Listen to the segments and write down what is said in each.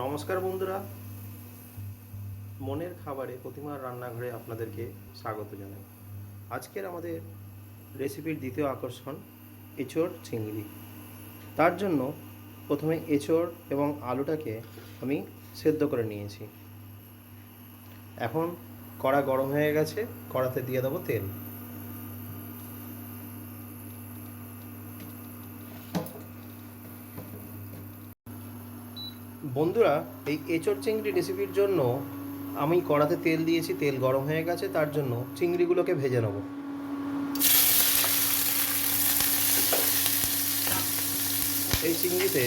নমস্কার বন্ধুরা। মনের খাবারে প্রতিমার রান্নাঘরে আপনাদেরকে স্বাগত জানাই। আজকের আমাদের রেসিপির দ্বিতীয় আকর্ষণ এঁচড় চিংড়ি। তার জন্য প্রথমে এঁচড় এবং আলুটাকে আমি সেদ্ধ করে নিয়েছি। এখন কড়া গরম হয়ে গেছে, কড়াতে দিয়ে দেবো তেল। বন্ধুরা, এই এঁচড় চিংড়ি রেসিপির জন্য আমি কড়াতে তেল দিয়েছি, তেল গরম হয়ে গেছে, তার জন্য চিংড়িগুলোকে ভেজে নেব। এই চিংড়িতে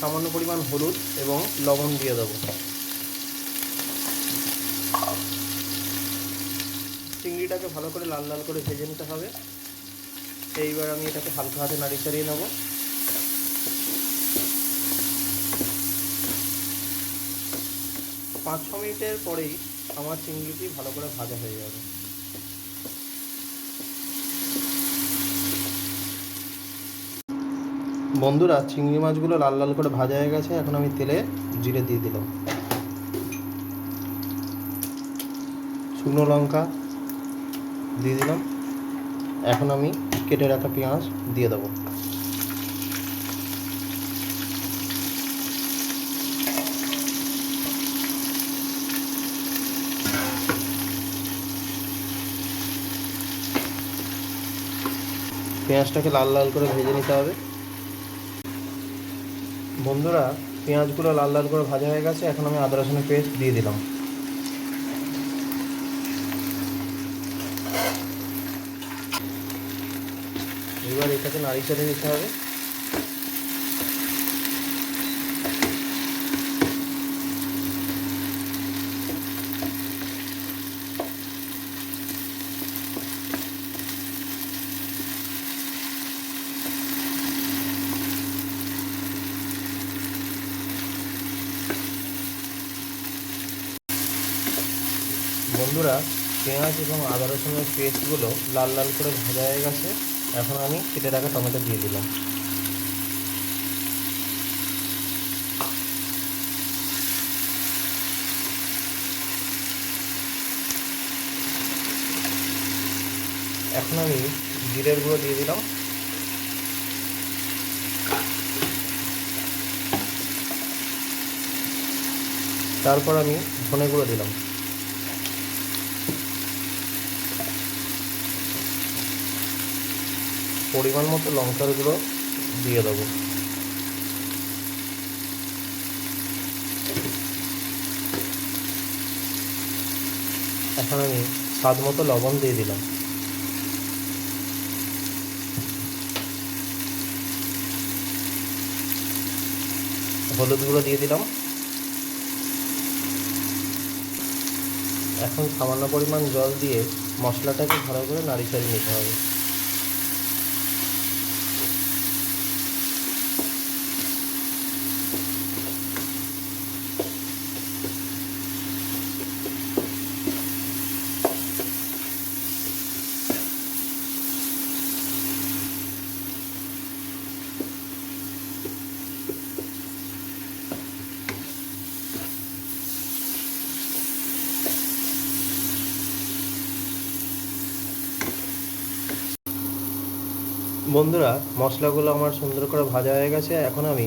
সামান্য পরিমাণ হলুদ এবং লবণ দিয়ে দেবো। চিংড়িটাকে ভালো করে লাল লাল করে ভেজে নিতে হবে। এইবার আমি এটাকে হালকা হাতে নাড়ি চাড়িয়ে নেব। পাঁচ ছ মিনিটের পরেই আমার চিংড়িটি ভালো করে ভাজা হয়ে যাবে। বন্ধুরা, চিংড়ি মাছগুলো লাল লাল করে ভাজা হয়ে গেছে, এখন আমি তেলে জিরে দিয়ে দিলাম। শুকনো লঙ্কা দিয়ে দিলাম। এখন আমি কেটে রাখা পেঁয়াজ দিয়ে দেবো। পেঁয়াজটাকে লাল লাল করে ভেজে নিতে হবে। বন্ধুরা, পেঁয়াজগুলো লাল লাল করে ভাজা হয়ে গেছে, এখন আমি আদা রসুনের পেস্ট দিয়ে দিলাম। এবার এটাকে নাড়ি চাড়িয়ে নিতে হবে। বন্ধুরা, পেঁয়াজ এবং আদা রসুনের পেস্টগুলো লাল লাল করে ভাজা হয়ে গেছে। এখন আমি কেটে রাখা টমেটো দিয়ে দিলাম। এখন আমি জিরের গুঁড়ো দিয়ে দিলাম। তারপর আমি ধনে গুঁড়ো দিলাম। পরিমাণ মতো লঙ্কার গুঁড়ো দিয়ে দেবো। এখন আমি স্বাদ মতো লবণ দিয়ে দিলাম। হলুদ গুঁড়ো দিয়ে দিলাম। এখন সামান্য পরিমাণ জল দিয়ে মশলাটাকে ভালো করে নাড়ি চাড়িয়ে নিতে হবে। বন্ধুরা, মশলাগুলো আমার সুন্দর করে ভাজা হয়ে গেছে। এখন আমি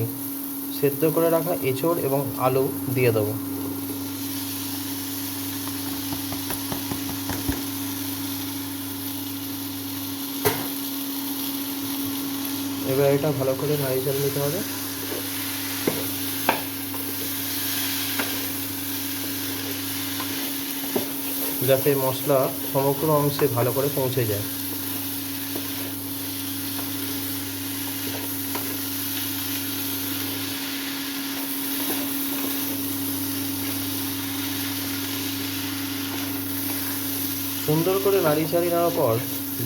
সেদ্ধ করে রাখা এঁচড় এবং আলু দিয়ে দেবো। এবার এটা ভালো করে নাড়ি চাল নিতে হবে। যাতে মশলা সমগ্র অংশে ভালো করে পৌঁছে যায়। সুন্দর করে নাড়ি চাড়ি নেওয়ার পর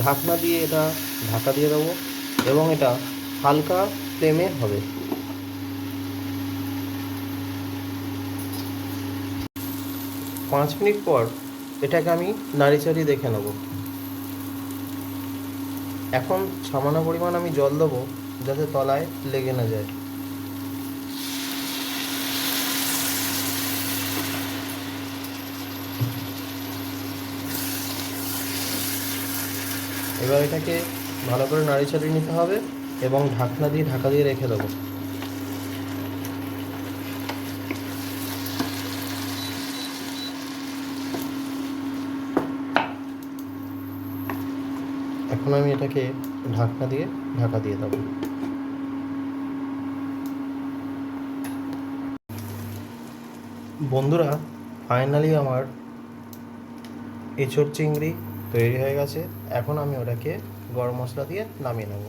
ঢাকনা দিয়ে এটা, ঢাকা দিয়ে দেবো এবং এটা হালকা ফ্লেমে হবে। পাঁচ মিনিট পর এটাকে আমি নাড়ি চাড়ি দেখে নেব। এখন সামান্য পরিমাণ আমি জল দেবো যাতে তলায় লেগে না যায়। এবার এটাকে ভালো করে নাড়ি চাড়িয়ে নিতে হবে এবং ঢাকনা দিয়ে ঢাকা দিয়ে রেখে দেবো। এখন আমি এটাকে ঢাকনা দিয়ে ঢাকা দিয়ে দেবো। বন্ধুরা, ফাইনালি আমার এঁচড় চিংড়ি তৈরি হয়ে গেছে। এখন আমি ওটাকে গরম মশলা দিয়ে নামিয়ে নেব।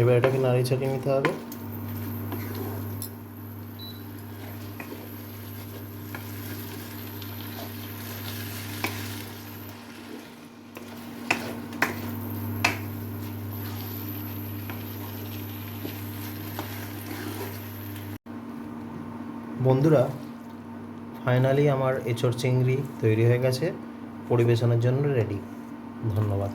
এবার এটাকে নাড়ি চাড়িয়ে নিতে হবে। বন্ধুরা ফাইনালি আমার এঁচড় চিংড়ি তৈরি হয়ে গেছে। পরিবেশনের জন্য রেডি ধন্যবাদ।